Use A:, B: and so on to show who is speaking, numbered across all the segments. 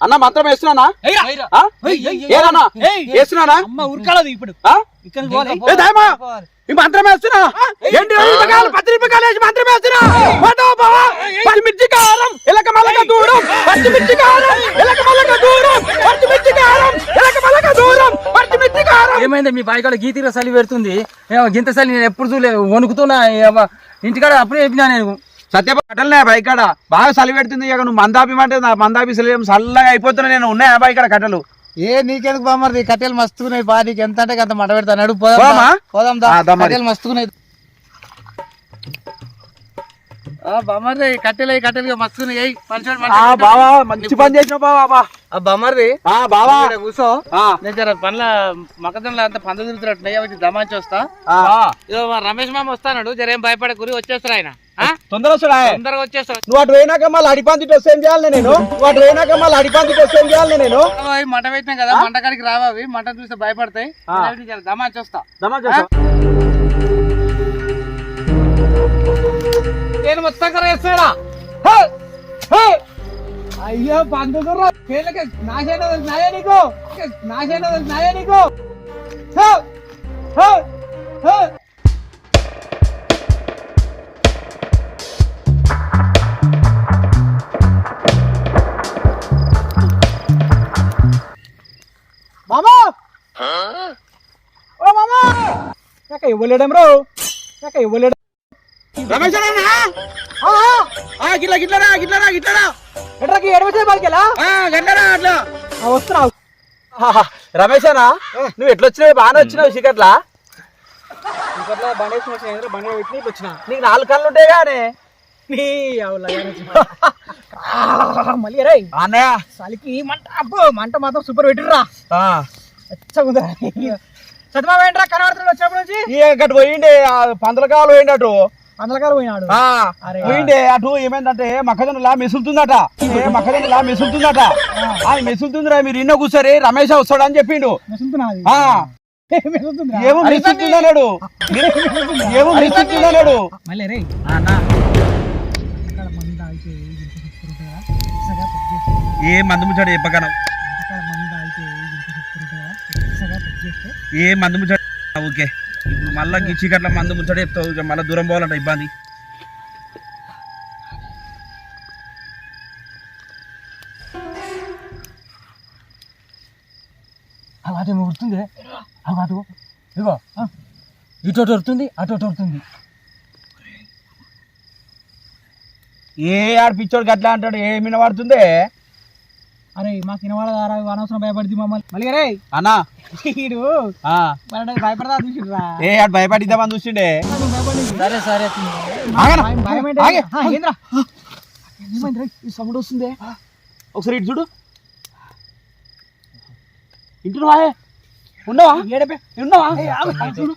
A: అన్న మంత్రం వేస్తున్నానా?
B: ఏయ్.
A: వేస్తున్నానా?
B: అమ్మ ఉరకాలది ఇప్పుడు.
A: ఆ?
B: ఇక్కడ పోలే.
A: ఏ దాయమా ఈ మంత్రం వేస్తున్నా? ఏంటి ఐదు రూపాయలు పది రూపాయలు వేసి మంత్రం వేస్తున్నా? పదో బావా? పచ్చిమిర్చి కారం ఎలక మలక దూరం. పచ్చిమిర్చి కారం ఎలక మలక దూరం. పచ్చిమిర్చి కారం ఎలక మలక దూరం. పచ్చిమిర్చి కారం.
C: ఏమైంది? మీ బాయికాడ గీతీర చలి పెడుతుంది. గింత చలి నేను ఎప్పుడు చూడలేదు. వణుకుతున్నా. ఏమో ఇంటికాడ అప్పుడే చెప్పినా నేను.
A: సత్యప కట్టలనే బైకాడ బాగా చలి పెడుతుంది ఇక నువ్వు మందాపి అంటే నా మందాపి సలి చల్లగా అయిపోతున్నా నేను. ఉన్నాయా బైకాడ కట్టలు?
B: ఏ నీకెందుకు బామ్మది కట్టెలు మస్తున్నాయి బా. నీకు ఎంత అంటే అంత మట పెడతా. నడు
A: పోదామా?
B: పోదాం
A: మరి.
B: కట్టెలు మస్తున్నాయి బామ్మది కట్టెలు మస్తున్నాయి
A: బావా మంచి పని బావా బా. బావా.
B: ఇక్కడ కూర్చో నేను పనుల అంత పంద తిరుగుతున్నట్టున్నాయి. వచ్చి దమాచి వస్తా.
A: ఆ.
B: ఇదో మా రమేష్ మామ వస్తాడు జర భయపడకూరి వచ్చేస్తారు ఆయన?
A: తొందర వస్తున్నా
B: తొందరగా వచ్చేస్తారు
A: నువ్వు అటు పోయినాక మళ్ళీ అడిపాంతి వస్తే ఏం చేయాలి నేను? నువ్వు అటు పోయినాక మళ్ళీ అడిపాంతి వస్తే ఏం చేయాలి నేను?
B: మంట పెట్టినాం కదా మంట కాడికి రావవి మంట చూస్తే భయపడతాయి. దమాచి వస్తా
A: దమా చేస్తా.
B: నేను మొత్తం కర వేస్తాడా అయ్యో పండుగ పేర్లకి నాశనం నాయే నీకు. నాశనం నాయే నీకు. హే! హే! హే!
A: నాక ఇవ్వలేడం రో. నాక ఇవ్వలేడం. రమేష్ గిట్ల గిట్లరా గిట్లరా గిట్లరా ఎట్రాకి బాల్కెలా అట్లా. రమేష్ అన్న నువ్వు ఎట్లా వచ్చినావు? బాగానే వచ్చినావు చీకట్లా? చీకట్లా బండి వచ్చిన బండి పెట్టి వచ్చిన. నీకు నాలుగు కళ్ళు ఉంటాయి కానీ నీ మళ్ళీ రే అన్నయ్య.
B: చలికి మంట అబ్బో మంట మాత్రం సూపర్ పెట్టిర్రా.
A: ఆ.
B: ఏంట్రా కనబడుతున్నాడు వచ్చినప్పటి నుంచి?
A: ఈ అటు పోయిండే ఆ పందల కాలు పోయిండటు.
B: అందరకాలు పోయినాడు?
A: ఆ,
B: అరే.
A: పోయిండే అటు ఏమైందంటే మొక్కజొన్నలా మెసులుతుందట. ఏ? మొక్కజొన్నలా మెసులుతుందట. మెసులుతుందిరా మీరు ఇన్న కూర్చోరి రమేష్ వస్తాడు అని చెప్పిండు. ఏమో మెసులుతుందన్నాడు. ఏమో మెసులుతుందన్నాడు.
B: మళ్ళీ రే.
A: ఏ మందు ముచ్చాడు చెప్పకనం ఏ మందు ముచ్చాడు ఓకే. ఇప్పుడు మళ్ళా గిచ్చి గట్ల మందు ముచ్చాడు చెప్తావు. మళ్ళా దూరం పోవాలంట ఇబ్బంది.
C: అటు ఉడుతుంది అటు ఇగో ఇటు ఉడుతుంది అటు ఉడుతుంది
A: ఏ ఆడ పిచ్చోడు గట్లా అంటాడు? ఏ మిన పడుతుంది
B: అరే మాకు వినవాడ అనవసరం భయపడింది మమ్మల్ని. మళ్ళీ రే
A: అన్నా.
B: వీడు భయపడదా చూసిరా
A: ఏ ఆడు భయపడిద్దామని చూసిండే.
C: సరే సరే
B: ఏమైంది ఈ సౌండ్ వస్తుంది.
A: ఒకసారి ఇటు చూడు. ఇంటున్నావా? ఉన్నావా?
B: ఏడపే
A: ఉన్నావా? చూడు.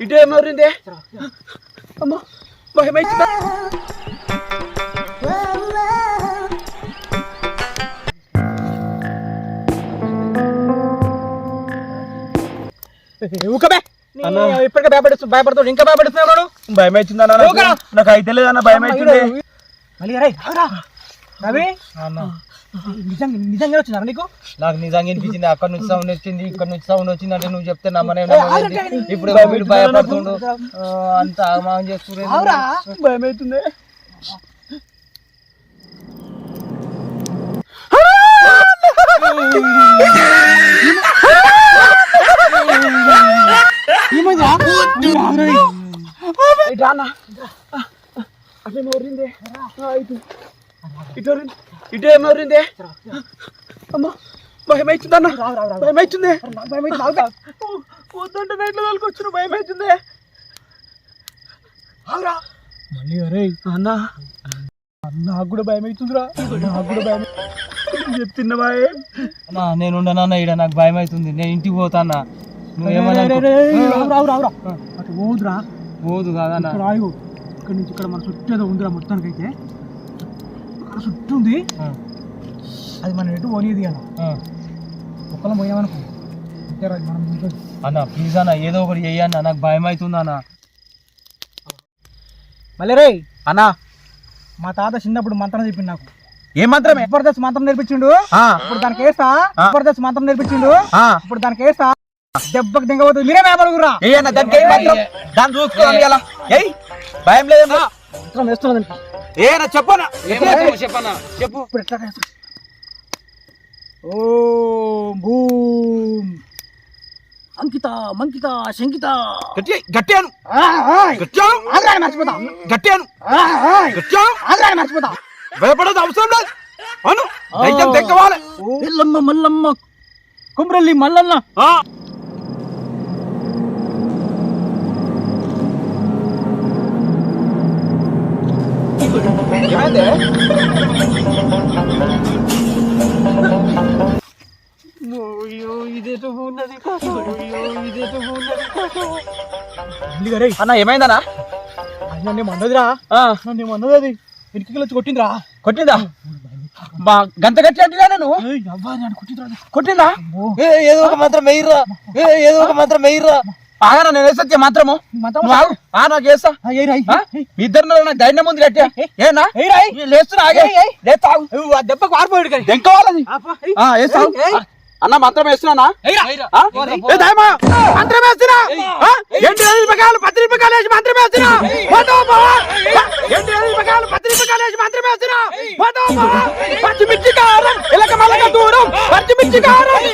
A: ఇటు ఏమవురింది అమ్మా భయమైందా ఊకబే ఇప్పటికే భయపడుతు భయపడుతాడు ఇంకా భయపడుతున్నాడు భయం అవుతుందన్న నాకు. అయితే లేదన్న భయం అవుతుంది
B: మళ్ళీ రే. రవి నిజంగా నిజంగా వచ్చినారా నీకు?
C: నాకు నిజంగా వినిపించింది అక్కడ నుంచి సౌండ్ వచ్చింది ఇక్కడ నుంచి సౌండ్ వచ్చింది అంటే నువ్వు చెప్తే నమ్మనే ఇప్పుడు వీడు భయపడుతుండు. అంత ఆగమాగం చేస్తున్నారు
B: అవురా
A: భయం అవుతుంది ఇటు ఏమవురింది అమ్మా భయం అవుతుందన్న భయం అవుతుంది వద్దంటే నైట్లో తోలుకొచ్చిన భయం అవుతుంది
B: మళ్ళీ అరే.
A: అన్న నాకు కూడా భయం అవుతుందిరా నాకు కూడా భయం చెప్తున్నవా
C: అన్నా, నేను ఉండనన్నా ఈడ నాకు భయం అవుతుంది నేను ఇంటికి పోతానా నువ్వేమన్నా
B: అటు పోదురా.
C: పోదు కాదన్నా.
B: ఇక్కడ ఆగు. ఇక్కడ నుంచి ఇక్కడ మన చుట్టూ ఉందిరా మొత్తానికి అయితే అక్కడ చుట్టూ ఉంది. అది మనం ఎటు పోనీది అన్న. ఒక్కలం పోయామనుకో. మనం.
A: అన్న ప్లీజ్ అన్న ఏదో ఒకటి చెయ్యన్న నాకు భయం అవుతుంది అన్న.
B: మళ్ళీ రే
A: అన్నా.
B: మా తాత చిన్నప్పుడు మంత్రం చెప్పిండు నాకు.
A: ఏ మాత్రమే?
B: జబర్దస్త్ మంత్రం నేర్పించిండు.
A: ఆ,
B: ఇప్పుడు దానికి వేస్తా. జబర్దస్త్ మంత్రం నేర్పించిండు.
A: ఆ.
B: ఇప్పుడు దానికి వేస్తా? దెబ్బకి దింగబోతుంది మీరే
A: ఏ అన్న దానికి ఏం మాత్రం? దాన్ని చూసుకోవాలి ఇలా ఏయ్ భయం లేదన్నా.
B: మంత్రం వేస్తున్నది
A: ఏ అన్న చెప్పనా? చెప్పన్నా చెప్పు
B: ఇప్పుడు ఎట్లా ఓం భూమ్ అంకిత మంకిత శంకిత.
A: గట్టి గట్టాను. గట్టాను
B: ఆంధ్రాని మర్చిపోతా.
A: గట్టాను. గట్టాను
B: ఆంధ్రాని మర్చిపోతా.
A: భయపడదు అవసరం లేదు. అవును తెక్కవాలి
B: ఎల్లమ్మ మల్లమ్మ. కుమ్రెల్లి మల్లన్న. రే?
A: అన్న ఏమైందన్నా?
B: నన్ను మందదిరా
A: ఆ,
B: నన్ను మందది అది? వచ్చి కొట్టిందిరా?
A: కొట్టిందా? బా గంత నువ్వు
B: నన్ను కొట్టిందిరా?
A: కొట్టిందా? ఏదో ఒక మంత్రం ఏ, ఏదో ఒక మంత్రం వెయ్యిరా ఆగనా నేను వేసొచ్చే మాత్రము. ఆ నాకు వేస్తా
B: ఆ, ఏయ్ రా, ఏయ్,
A: ఆ?
B: ఏయ్,
A: మీ ఇద్దరిలో నాకు ధైర్యం ఉంది గట్టి ఏనా లేస్తున్నా ఆగే
B: ఏయ్, ఏయ్.
A: లేస్తా ఆగు.
B: ఏయ్, ఆ దెబ్బకు వారిపోయాడు కానీ
A: దెంకోవాలని
B: ఆపా, ఏయ్.
A: ఆ, వేస్తా ఆగు.
B: ఏయ్, ఏయ్.
A: అన్న మంత్రం వేస్తున్నానా? మంత్రం వేస్తున్నా? ఎండు రకాలు పది రూపాయలు వేసి మంత్రం వేస్తున్నా? ఎండు రకాలు పది రూపాయలు వేసి మంత్రం వేస్తున్నా పోతావా బావా? పచ్చిమిర్చి కారం ఎలక మలక దూరం పచ్చిమిర్చి కారం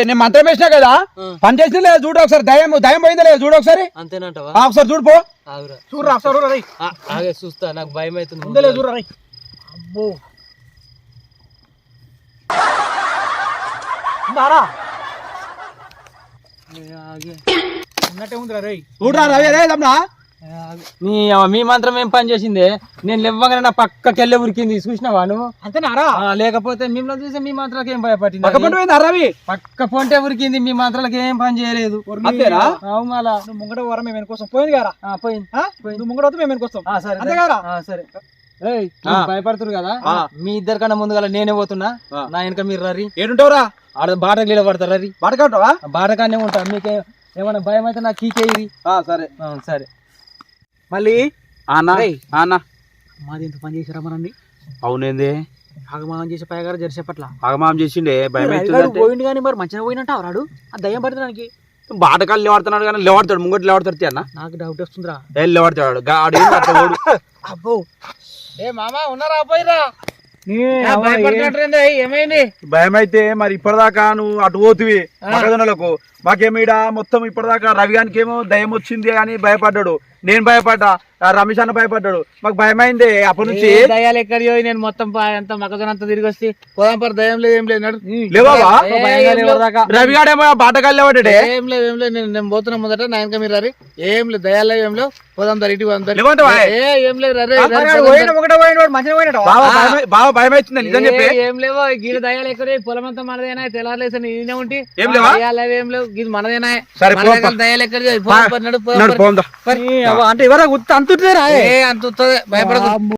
A: నేను మంత్రం వేసినా కదా? పని చేసింది లేదా చూడు ఒకసారి దయం దయం పోయిందా లేదా చూడు ఒకసారి.
D: అంతేనంటవా?
A: ఒకసారి చూడు పో.
B: చూడురా
D: ఆగే చూస్తా నాకు భయం అవుతుంది
B: చూడురా రేయ్. అబ్బో. ఉందారా. ఉన్నట్టే ఉందిరా రేయ్.
A: చూడరా రవి రే తమ్ముడా.
D: మీ మీ మంత్రం ఏం పని చేసింది? నేను లేవగానే నా పక్కకి వెళ్ళే ఉరికింది. చూసినావా నువ్వు?
B: అంతేనారా
D: లేకపోతే మిమ్మల్ని చూసి మీ మంత్రాలకు ఏం భయపడింది?
A: పక్క పంట
D: పక్క ఉరికింది మీ మంత్రాలకు ఏం పని చేయలేదు. అవు
B: నువ్వు ముంగట వరం మేము వెనుకొస్తాం పోయింది కదా
D: పోయింది.
B: నువ్వు వస్తే మేము వెనుకొస్తాం
D: సరే సరే. భయపడుతురు కదా. మీ ఇద్దరు కన్నా ముందుగా నేనే పోతున్నా. నా వెనక మీరు రరి.
A: ఏడుంటావురా
D: ఆడ బాటకు నిలబడతారు రరి.
A: బడకంటావా
D: ఆ బాటకానే ఉంటా. మీకే ఏమైనా భయం అయితే నాకు కీకేది
A: సరే.
D: సరే.
B: మళ్ళీ? రేయ్.
A: అన్న
B: మాది ఎంత పని చేసిరా మనల్ని
A: అవునేంది
B: ఆగమానం చేసి పైగారు జరిసేపట్ల
A: ఆగమాం చేసిండే భయం
B: పోయిండు కానీ మరి మంచిగా పోయినట్టు రాడు? ఆ దయ్యం పడుతున్నానికి
A: బాటకాలు లేవాడుతున్నాడు కానీ లేవాడతాడు ముంగటి లేవాడతాడు అన్న.
B: నాకు డౌట్ వస్తుందిరా.
A: ఏ లేవాడతాడు గా- ఆడు ఏంది అట్లా ఓడు
B: అబ్బో.
D: ఏ మామా ఉన్నారా? పోయిరా.
B: భయపడుతున్నట్టు
D: ఏమైంది?
A: భయం అయితే మరి ఇప్పటిదాకా నువ్వు అటు పోతువి మగదనులకు మాకేమీడ మొత్తం ఇప్పటిదాకా రవి గానికి ఏమో దయం వచ్చింది అని భయపడ్డాడు. నేను భయపడ్డా రమేష్ అన్న భయపడ్డాడు. మాకు భయమైంది అప్పటి నుంచి.
D: దయాలు ఎక్కడ నేను మొత్తం అంత మగజన అంతా తిరిగి వస్తే పోదాం పర్ దయం లేదు ఏం లేదు నడు.
A: లేవా
D: ఏ, ఏం లేదు.
A: రవి గాడేమో బాటకాలు
D: ఏం లేదు ఏం లేదు నేను నేను పోతున్నా మొదట నా వెనక మీరు ఏం లేదు దయాలు ఏం లేవు. పోదాం దరి ఇటు పోదాం దరి. ఏ ఏం లేదు
A: భయం అవుతుంది నిజం చెప్పి.
D: ఏం లేవు గీడ ఎక్కడ పోయి పొలం అంతా మనదేనా తెల్లారలేసా నేనే ఉంటి.
A: ఏం లేవా?
D: అవి ఏం లేవు ఇది మనదేనా
A: సరే,
D: మన
A: పో,
D: దగ్గర
A: పో.
D: దయాలు ఎక్కడ పోదాం పర్ నడు, పోదాం
A: నడు,
D: పర్.
A: పోందా
B: అంటే ఎవరా అంతుంటారా
D: ఏ. అంత ఉత్తదే, భయపడకు.